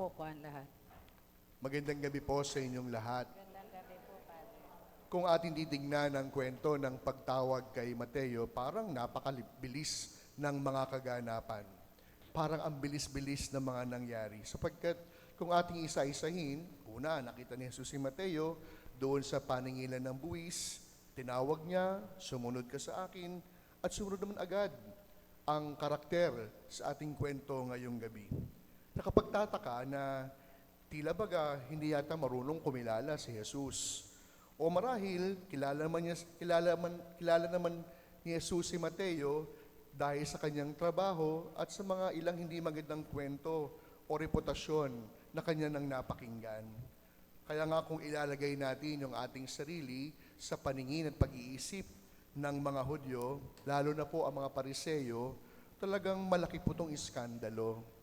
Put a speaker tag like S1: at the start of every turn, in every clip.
S1: po po ang lahat.
S2: Magandang gabi po sa inyong lahat.
S1: Gandang gabi po, Padre.
S2: Kung ating titignan ang kwento ng pagtawag kay Mateo, parang napakabilis ng mga kaganapan. Parang ang bilis-bilis ng mga nangyari. Sapagkat kung ating isa-isahin, una, nakita ni Jesus si Mateo doon sa paningilan ng buwis, tinawag niya, sumunod ka sa akin, at sumunod naman agad ang karakter sa ating kwento ngayong gabi. Nakapagtataka na tila baga hindi yata marunong kumilala si Jesus. O marahil, kilala naman, niya, kilala, man, kilala naman ni Jesus si Mateo dahil sa kanyang trabaho at sa mga ilang hindi magandang kwento o reputasyon na kanya nang napakinggan. Kaya nga kung ilalagay natin yung ating sarili sa paningin at pag-iisip ng mga Hudyo, lalo na po ang mga pariseyo, talagang malaki po itong iskandalo.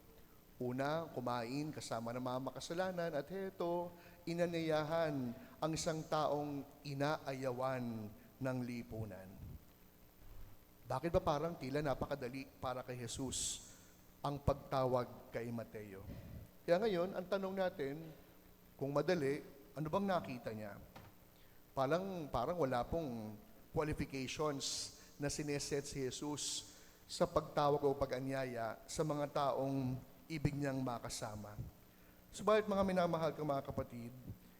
S2: Una, kumain kasama ng mga makasalanan at heto, inanayahan ang isang taong inaayawan ng lipunan. Bakit ba parang tila napakadali para kay Jesus ang pagtawag kay Mateo? Kaya ngayon, ang tanong natin, kung madali, ano bang nakita niya? Parang, parang wala pong qualifications na sineset si Jesus sa pagtawag o pag-anyaya sa mga taong ibig niyang makasama. Subalit mga minamahal kong mga kapatid,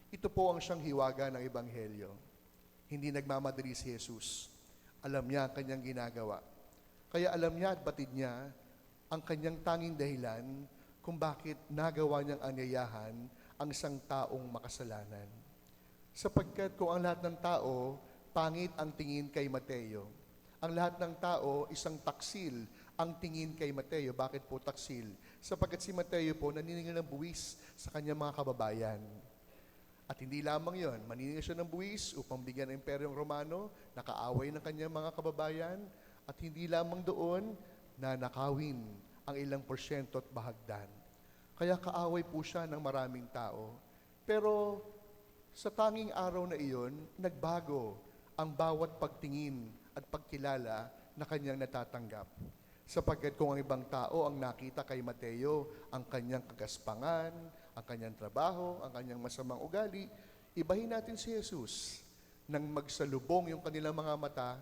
S2: ito po ang siyang hiwaga ng Ebanghelyo. Hindi nagmamadali si Jesus. Alam niya ang kanyang ginagawa. Kaya alam niya at batid niya ang kanyang tanging dahilan kung bakit nagawa niyang anyayahan ang isang taong makasalanan. Sapagkat kung ang lahat ng tao, pangit ang tingin kay Mateo. Ang lahat ng tao, isang taksil ang tingin kay Mateo. Bakit po taksil? Sapagkat si Mateo po naniningil ng buwis sa kanyang mga kababayan. At hindi lamang yon, maniningil siya ng buwis upang bigyan ng Imperyong Romano, nakaaway ng kanyang mga kababayan, at hindi lamang doon na nakawin ang ilang porsyento at bahagdan. Kaya kaaway po siya ng maraming tao. Pero sa tanging araw na iyon, nagbago ang bawat pagtingin at pagkilala na kanyang natatanggap. Sapagkat kung ang ibang tao ang nakita kay Mateo, ang kanyang kagaspangan, ang kanyang trabaho, ang kanyang masamang ugali, ibahin natin si Jesus. Nang magsalubong yung kanilang mga mata,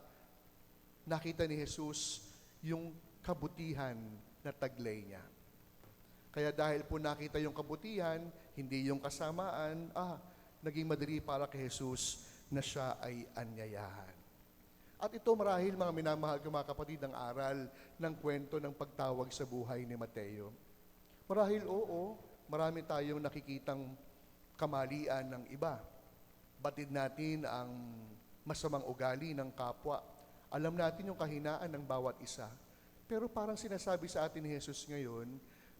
S2: nakita ni Jesus yung kabutihan na taglay niya. Kaya dahil po nakita yung kabutihan, hindi yung kasamaan, ah, naging madali para kay Jesus na siya ay anyayahan. At ito marahil mga minamahal ko mga kapatid ang aral ng kwento ng pagtawag sa buhay ni Mateo. Marahil oo, marami tayong nakikitang kamalian ng iba. Batid natin ang masamang ugali ng kapwa. Alam natin yung kahinaan ng bawat isa. Pero parang sinasabi sa atin ni Jesus ngayon,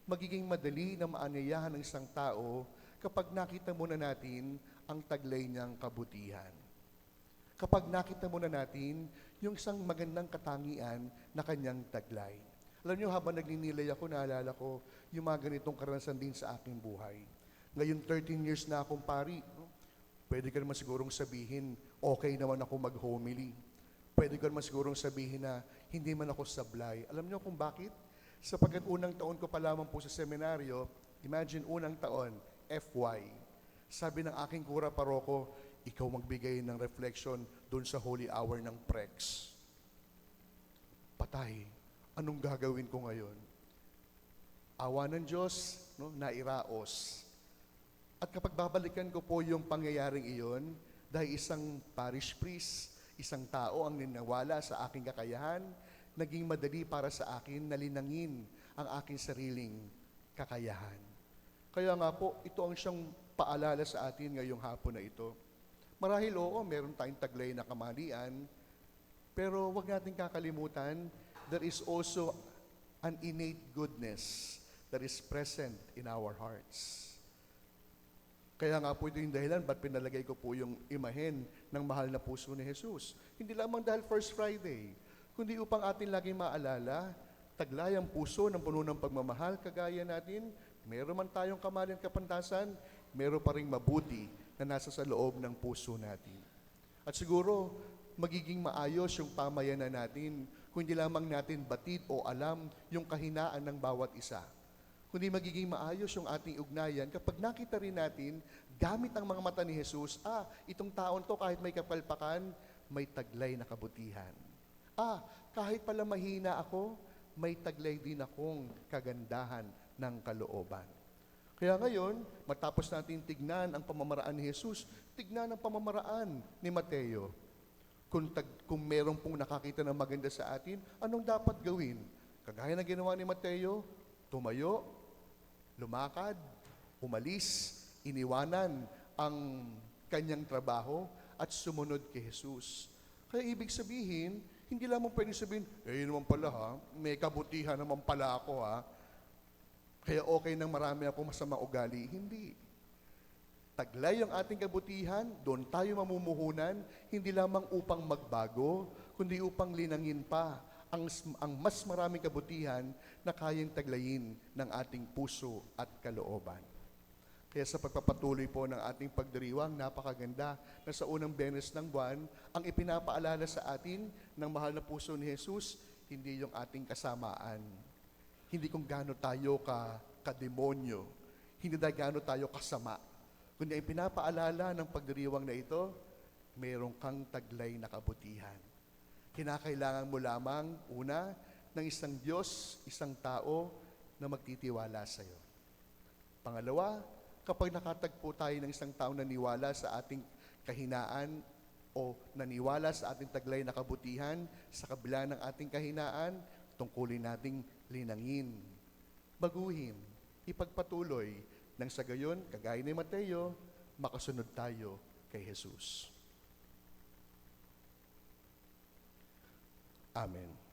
S2: magiging madali na maanyayahan ng isang tao kapag nakita muna natin ang taglay niyang kabutihan. Kapag nakita muna natin yung isang magandang katangian na kanyang taglay. Alam niyo, habang nagninilay ako, naalala ko yung mga ganitong karanasan din sa aking buhay. Ngayon, 13 years na akong pari. Pwede ka naman sigurong sabihin, okay naman ako mag-homily. Pwede ka naman sigurong sabihin na hindi man ako sablay. Alam niyo kung bakit? Sapagkat unang taon ko pa lamang po sa seminaryo, imagine unang taon, FY. Sabi ng aking kura paroko, ikaw magbigay ng reflection doon sa holy hour ng prex. Patay. Anong gagawin ko ngayon? Awa ng Diyos, no, nairaos. At kapag babalikan ko po yung pangyayaring iyon, dahil isang parish priest, isang tao ang ninawala sa aking kakayahan, naging madali para sa akin na linangin ang aking sariling kakayahan. Kaya nga po, ito ang siyang paalala sa atin ngayong hapon na ito. Marahil oo, meron tayong taglay na kamalian, pero wag natin kakalimutan, there is also an innate goodness that is present in our hearts. Kaya nga po ito yung dahilan ba't pinalagay ko po yung imahen ng mahal na puso ni Jesus. Hindi lamang dahil First Friday, kundi upang atin laging maalala, taglay ang puso ng puno ng pagmamahal, kagaya natin, meron man tayong kamalian kapantasan, meron pa rin mabuti na nasa sa loob ng puso natin. At siguro, magiging maayos yung pamayanan natin kung hindi lamang natin batid o alam yung kahinaan ng bawat isa. kundi magiging maayos yung ating ugnayan kapag nakita rin natin, gamit ang mga mata ni Jesus, ah, itong taon to kahit may kapalpakan, may taglay na kabutihan. Ah, kahit pala mahina ako, may taglay din akong kagandahan ng kalooban. Kaya ngayon, matapos natin tignan ang pamamaraan ni Jesus, tignan ang pamamaraan ni Mateo. Kung, tag, kung meron pong nakakita ng maganda sa atin, anong dapat gawin? Kagaya ng ginawa ni Mateo, tumayo, lumakad, umalis, iniwanan ang kanyang trabaho at sumunod kay Jesus. Kaya ibig sabihin, hindi lamang pwedeng sabihin, eh naman pala ha, may kabutihan naman pala ako ha, kaya okay nang marami akong masamang ugali. Hindi. Taglay ang ating kabutihan, doon tayo mamumuhunan, hindi lamang upang magbago, kundi upang linangin pa ang, ang mas maraming kabutihan na kayang taglayin ng ating puso at kalooban. Kaya sa pagpapatuloy po ng ating pagdiriwang, napakaganda na sa unang benes ng buwan, ang ipinapaalala sa atin ng mahal na puso ni Jesus, hindi yung ating kasamaan, hindi kung gaano tayo ka kademonyo, hindi dahil gaano tayo kasama, kundi ang pinapaalala ng pagdiriwang na ito, mayroon kang taglay na kabutihan. Kinakailangan mo lamang, una, ng isang Diyos, isang tao na magtitiwala sa iyo. Pangalawa, kapag nakatagpo tayo ng isang taong naniwala sa ating kahinaan o naniwala sa ating taglay na kabutihan sa kabila ng ating kahinaan, tungkulin nating linangin, baguhin, ipagpatuloy nang sa gayon, kagaya ni Mateo, makasunod tayo kay Jesus. Amen.